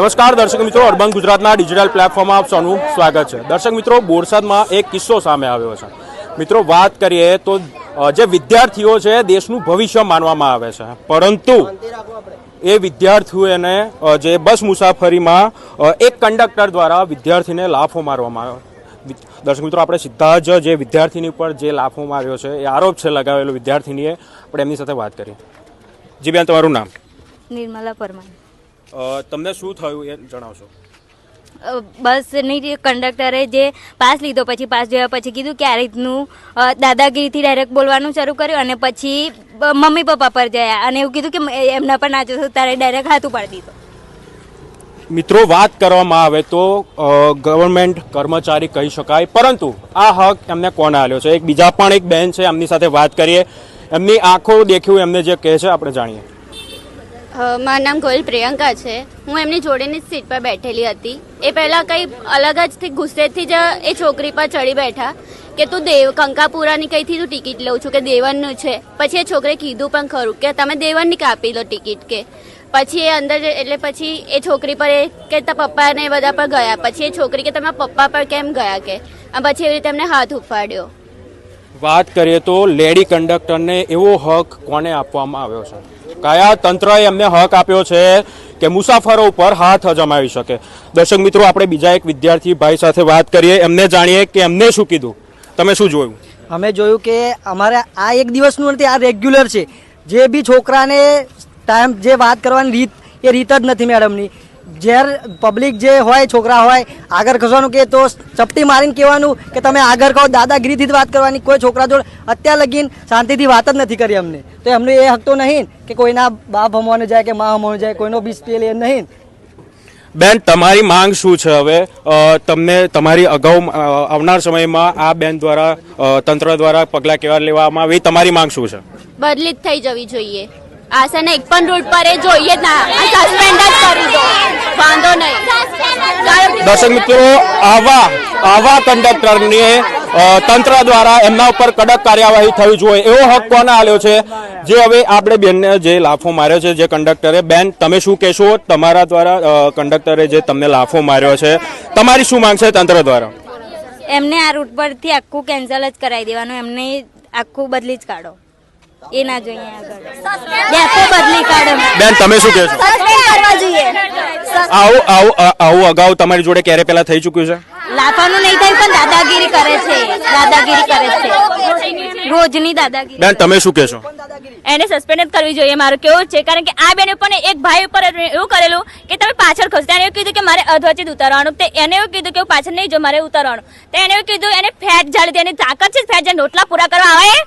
નમસ્કાર, દર્શક મિત્રો. અર્બન ગુજરાતના ડિજિટલ પ્લેટફોર્મમાં આપ સૌનું સ્વાગત છે. દર્શક મિત્રો, બોરસદમાં એક કિસ્સો સામે આવ્યો છે. મિત્રો, વાત કરીએ તો જે વિદ્યાર્થીઓ છે, દેશનું ભવિષ્ય માનવામાં આવે છે. પરંતુ એ વિદ્યાર્થીઓને જે બસ મુસાફરીમાં એક કંડક્ટર દ્વારા વિદ્યાર્થીને લાફો મારવામાં આવ્યો. દર્શક મિત્રો, આપણે સીધા જ જે વિદ્યાર્થીની ઉપર જે લાફો માર્યો છે, એ આરોપ છે લગાવેલો વિદ્યાર્થીનીએ. આપણે એમની સાથે વાત કરી જી બેન, તમારું નામ? નિર્મલા પરમાર. તમને શું થયું એ જણાવશો. બસ બસની કંડક્ટરે જે પાસ લીધો પછી પાસ જોયા પછી કીધું કે આ રીતનું દાદાગીરીથી ડાયરેક્ટ બોલવાનું શરૂ કર્યું અને પછી મમ્મી પપ્પા પર જયા અને એવું કીધું કે એમના પર નાચો છો તારે ડાયરેક્ટ હાથ ઉપાડી દીધો. મિત્રો વાત કરવામાં આવે તો ગવર્મેન્ટ કર્મચારી કહી શકાય પરંતુ આ હક એમને કોને આલ્યો છે? એક બીજા પણ એક બેન છે એમની સાથે વાત કરીએ. એમની આંખો દેખ્યું એમને જે કહે છે આપણે જાણીએ. મારું નામ ગોયલ પ્રિયંકા છે. હું એમની જોડેની સીટ પર બેઠેલી હતી. એ પહેલાં કંઈ અલગ જ ગુસ્સેથી જ એ છોકરી પર ચડી બેઠા કે તું દેવ, કંકાપુરાની કંઈથી તું ટિકિટ લઉં છું કે દેવનનું છે. પછી એ છોકરે કીધું પણ ખરું કે તમે દેવનની કાપી લો ટિકિટ કે. પછી એ અંદર એટલે પછી એ છોકરી પર એ કે તારા પપ્પાને એ બધા પર ગયા. પછી એ છોકરી કે તમારા પપ્પા પર કેમ ગયા કે. પછી એવી રીતે એમને હાથ ઉપાડ્યો. વાત કરીએ તો લેડી કંડક્ટરને એવો હક કોને આપવામાં આવ્યો છે? કયા તંત્રએ એમને હક આપ્યો છે કે મુસાફરો ઉપર હાથ અજમાવી શકે? દર્શક મિત્રો, આપણે બીજા એક વિદ્યાર્થી ભાઈ સાથે વાત કરીએ. એમને જાણીએ કે એમને શું કીધું? તમે શું જોયું? અમે જોયું કે અમારે આ એક દિવસનું નથી, આ રેગ્યુલર છે. જે બી છોકરાને ટાઈમ જે વાત કરવાની રીત, એ રીત જ નથી મેડમની. જ્યારે પબ્લિક જે હોય છોકરા હોય આગળ ખસવાનું કે તો ચપટી મારીને કહેવાનું કે તમે આગળ કહો દાદાગીરીથી જ વાત કરવાની કોઈ છોકરા જોડે અત્યાર લગીન શાંતિથી વાત જ નથી કરી અમને. તો એમને એ હક તો નહીં કે કોઈના બાપ હમવાનું જાય કે મા હમવાનું જાય કોઈનો બી સ્ટેલ એ નહીં. બેન તમારી માંગ શું છે હવે? તમને તમારી અગાઉ આવનાર સમયમાં આ બેન દ્વારા તંત્ર દ્વારા પગલાં કેવા લેવામાં આવે? એ તમારી માંગ શું છે? બદલી જ થઈ જવી જોઈએ. આશાને એક પણ રૂટ પર એ જોઈએ જ ના. સસ્પેન્ડ જ કરી દો. વાંધો નહીં. દર્શક મિત્રો આવા આવા કંડક્ટરને તંત્ર દ્વારા એમના ઉપર કડક કાર્યવાહી થવી જોઈએ. એવો હક કોને આલ્યો છે? જે હવે આપણે બેનને જે લાફો માર્યો છે જે કંડક્ટરે બેન તમે શું કહેશો? તમારા દ્વારા કંડક્ટરે જે તમને લાફો માર્યો છે તમારી શું માંગ છે તંત્ર દ્વારા? એમને આ રૂટ પરથી આખું કેન્સલ જ કરાવી દેવાનું. એમને આખું બદલી જ કાઢો. એ ના જોઈએ આગળ. ડેપો બદલી કાઢો. બેન તમે શું કહેશો સસ્પેન્ડ કરવા જોઈએ. આવું આવું આવું અગાઉ તમારી જોડે ક્યારે પહેલા થઈ ચૂક્યું છે? લાફાનું નહીં થાય પણ દાદાગીરી કરે છે. દાદાગીરી કરે છે. રોજની દાદાગીરી. બેન તમે શું કહેશો એને સસ્પેન્ડ જ કરવી જોઈએ મારું કેવું છે? કારણ કે આ બેન ઉપર એક ભાઈ ઉપર એવું કરેલું કે તમે પાછળ ખસતા એને એવું કીધું કે મારે અધવચિત ઉતારવાનું. તે એને એવું કીધું કે પાછળ નહીં જો મારે ઉતારવાનું. તો એને એવું કીધું એને ફેટ જાળી એની તાકાત છે ફેટ જાળી રોટલા પૂરા કરવા આવે?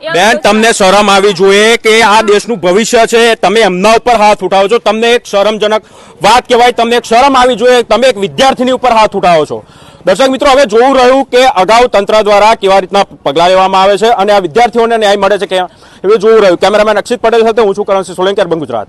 બેન તમને શરમ આવી જોઈએ કે આ દેશનું ભવિષ્ય છે તમે એમના ઉપર હાથ ઉઠાવો છો. તમને એક શરમજનક વાત કહેવાય તમને એક શરમ આવી જોઈએ તમે એક વિદ્યાર્થીની ઉપર હાથ ઉઠાવો છો. દર્શક મિત્રો હવે જોવું રહ્યું કે અગાઉ તંત્ર દ્વારા કેવા રીતના પગલાં લેવામાં આવે છે અને આ વિદ્યાર્થીઓને ન્યાય મળે છે કે એવું જોવું રહ્યું. કેમેરામેન અક્ષિત પટેલ સાથે હું છું કરણસિંહ સોલંકી અર્બન ગુજરાત.